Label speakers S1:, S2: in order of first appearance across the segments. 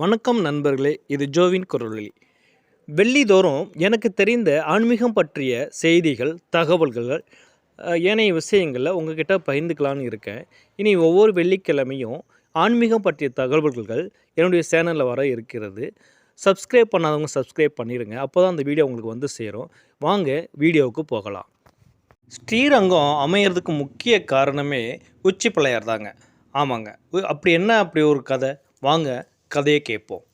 S1: வணக்கம் நண்பர்களே இது ஜோவின் குரலொலி. வெள்ளிதோறும் எனக்கு தெரிந்த ஆன்மீகம் பற்றிய செய்திகள் தகவல்கள் ஏனைய விஷயங்களில் உங்ககிட்ட பகிர்ந்துக்கலான்னு இருக்கேன். இனி ஒவ்வொரு வெள்ளிக்கிழமையும் ஆன்மீகம் பற்றிய தகவல்கள் என்னுடைய சேனலில் வர இருக்கிறது. சப்ஸ்கிரைப் பண்ணாதவங்க சப்ஸ்கிரைப் பண்ணிடுங்க அப்போ தான் அந்த வீடியோ உங்களுக்கு வந்து சேரும். வாங்க வீடியோவுக்கு போகலாம். ஸ்ரீரங்கம் அமையறதுக்கு முக்கிய காரணமே உச்சி பிள்ளையார் தாங்க ஆமாங்க அப்படி என்ன அப்படி ஒரு கதை? வாங்க கதையை கேட்போம்.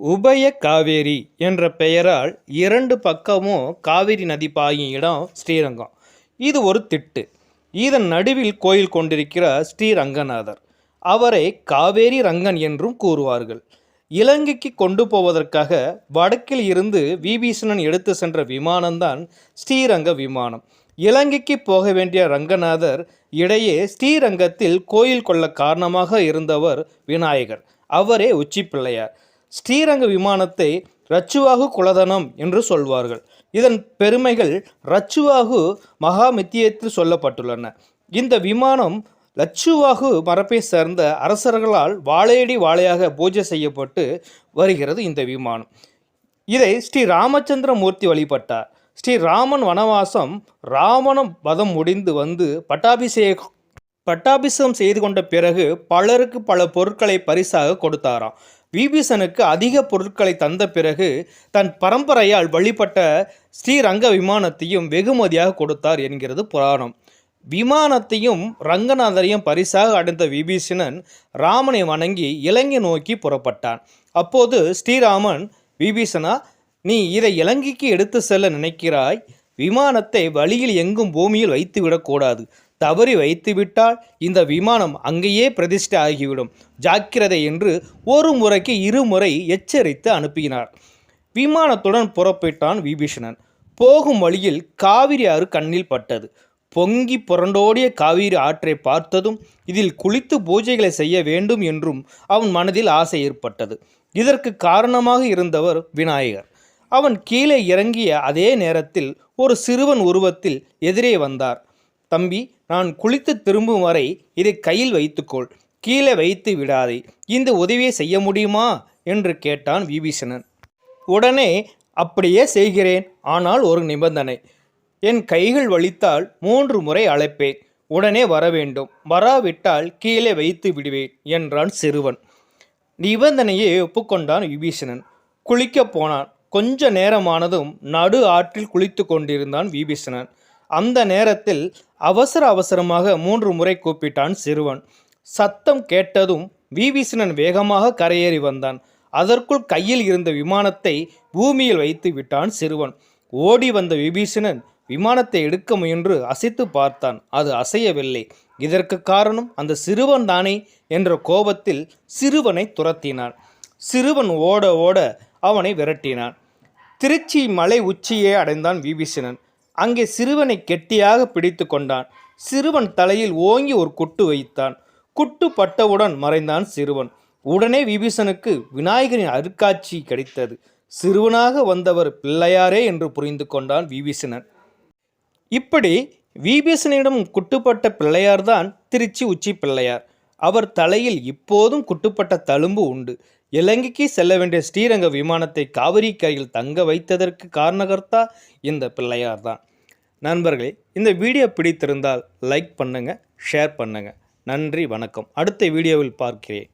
S1: உபய காவேரி என்ற பெயரால் இரண்டு பக்கமும் காவிரி நதி பாயும் இடம் ஸ்ரீரங்கம். இது ஒரு திட்டு. இதன் நடுவில் கோயில் கொண்டிருக்கிற ஸ்ரீரங்கநாதர். அவரை காவேரி ரங்கன் என்றும் கூறுவார்கள். இலங்கைக்கு கொண்டு போவதற்காக வடக்கில் இருந்து விபீஷணன் எடுத்து சென்ற விமானம்தான் ஸ்ரீரங்க விமானம். இலங்கைக்கு போக வேண்டிய ரங்கநாதர் இடையே ஸ்ரீரங்கத்தில் கோயில் கொள்ள காரணமாக இருந்தவர் விநாயகர். அவரே உச்சி பிள்ளையார். ஸ்ரீரங்க விமானத்தை ரச்சுவாகு குலதனம் என்று சொல்வார்கள். இதன் பெருமைகள் ரச்சுவாகு மகாமித்தியத்தில் சொல்லப்பட்டுள்ளன. இந்த விமானம் லச்சுவாகு மரபை சேர்ந்த அரசர்களால் வாழையடி வாழையாக பூஜை செய்யப்பட்டு வருகிறது இந்த விமானம். இதை ஸ்ரீ ராமச்சந்திர மூர்த்தி வழிபட்டார். ஸ்ரீ ராமன் வனவாசம் ராவணம் வதம் முடிந்து வந்து பட்டாபிஷேகம் பட்டாபிஷேகம் செய்து கொண்ட பிறகு பலருக்கு பல பொருட்களை பரிசாக கொடுத்தாராம். விபீஷனுக்கு அதிக பொருட்களை தந்த பிறகு தன் பரம்பரையால் வழிபட்ட ஸ்ரீரங்க விமானத்தையும் வெகுமதியாக கொடுத்தார் என்கிறது புராணம். விமானத்தையும் ரங்கநாதரையும் பரிசாக அடைந்த விபீஷணன் ராமனை வணங்கி இலங்கை நோக்கி புறப்பட்டான். அப்போது ஸ்ரீராமன் விபீஷணா நீ இதை இலங்கைக்கு எடுத்து செல்ல நினைக்கிறாய்? விமானத்தை வழியில் எங்கும் பூமியில் வைத்து விடக்கூடாது தவறி வைத்துவிட்டால் இந்த விமானம் அங்கேயே பிரதிஷ்டை ஆகிவிடும். ஜாக்கிரதை என்று ஒரு முறைக்கு இருமுறை எச்சரித்து அனுப்பினார். விமானத்துடன் புறப்பட்டான் விபீஷணன். போகும் வழியில் காவிரி ஆறு கண்ணில் பட்டது. பொங்கி புரண்டோடிய காவிரி ஆற்றை பார்த்ததும் இதில் குளித்து பூஜைகளை செய்ய வேண்டும் என்றும் அவன் மனதில் ஆசை ஏற்பட்டது. இதற்கு காரணமாக இருந்தவர் விநாயகர். அவன் கீழே இறங்கிய அதே நேரத்தில் ஒரு சிறுவன் உருவத்தில் எதிரே வந்தார். தம்பி நான் குளித்து திரும்பும் வரை இதை கையில் வைத்துக்கொள். கீழே வைத்து விடாதே. இந்த உதவியை செய்ய முடியுமா? என்று கேட்டான் விபீஷணன். உடனே அப்படியே செய்கிறேன். ஆனால் ஒரு நிபந்தனை. என் கைகள் வலித்தால் மூன்று முறை அழைப்பேன். உடனே வர வேண்டும் வராவிட்டால் கீழே வைத்து விடுவேன் என்றான் சிறுவன். நிபந்தனையை ஒப்புக்கொண்டான் விபீஷணன். குளிக்கப் போனான். கொஞ்ச நேரமானதும் நடு ஆற்றில் குளித்து கொண்டிருந்தான் விபீஷணன். அந்த நேரத்தில் அவசர அவசரமாக மூன்று முறை கூப்பிட்டான் சிறுவன். சத்தம் கேட்டதும் விபீஷணன் வேகமாக கரையேறி வந்தான். அதற்குள் கையில் இருந்த விமானத்தை பூமியில் வைத்து விட்டான் சிறுவன். ஓடி வந்த விபீஷணன் விமானத்தை எடுக்க முயன்று அசைத்து பார்த்தான். அது அசையவில்லை. இதற்கு காரணம் அந்த சிறுவன் தானே என்ற கோபத்தில் சிறுவனை துரத்தினான். சிறுவன் ஓட ஓட அவனை விரட்டினான். திருச்சி மலை உச்சியே அடைந்தான் விபீஷணன். அங்கே சிறுவனை கெட்டியாக பிடித்து கொண்டான். சிறுவன் தலையில் ஓங்கி ஒரு குட்டு வைத்தான். குட்டு பட்டவுடன் மறைந்தான் சிறுவன். உடனே விபீஷனுக்கு விநாயகரின் அருக்காட்சி கிடைத்தது. சிறுவனாக வந்தவர் பிள்ளையாரே என்று புரிந்து கொண்டான் விபீஷணன். இப்படி விபீஷனிடம் குட்டுப்பட்ட பிள்ளையார்தான் திருச்சி உச்சி பிள்ளையார். அவர் தலையில் இப்போதும் குட்டுப்பட்ட தழும்பு உண்டு. இலங்கைக்கு செல்ல வேண்டிய ஸ்ரீரங்க விமானத்தை காவிரி கரையில் தங்க வைத்ததற்கு காரணகர்த்தா இந்த பிள்ளையார் தான். நண்பர்களே இந்த வீடியோ பிடித்திருந்தால் லைக் பண்ணுங்கள் ஷேர் பண்ணுங்கள் நன்றி வணக்கம். அடுத்த வீடியோவில் பார்க்கிறேன்.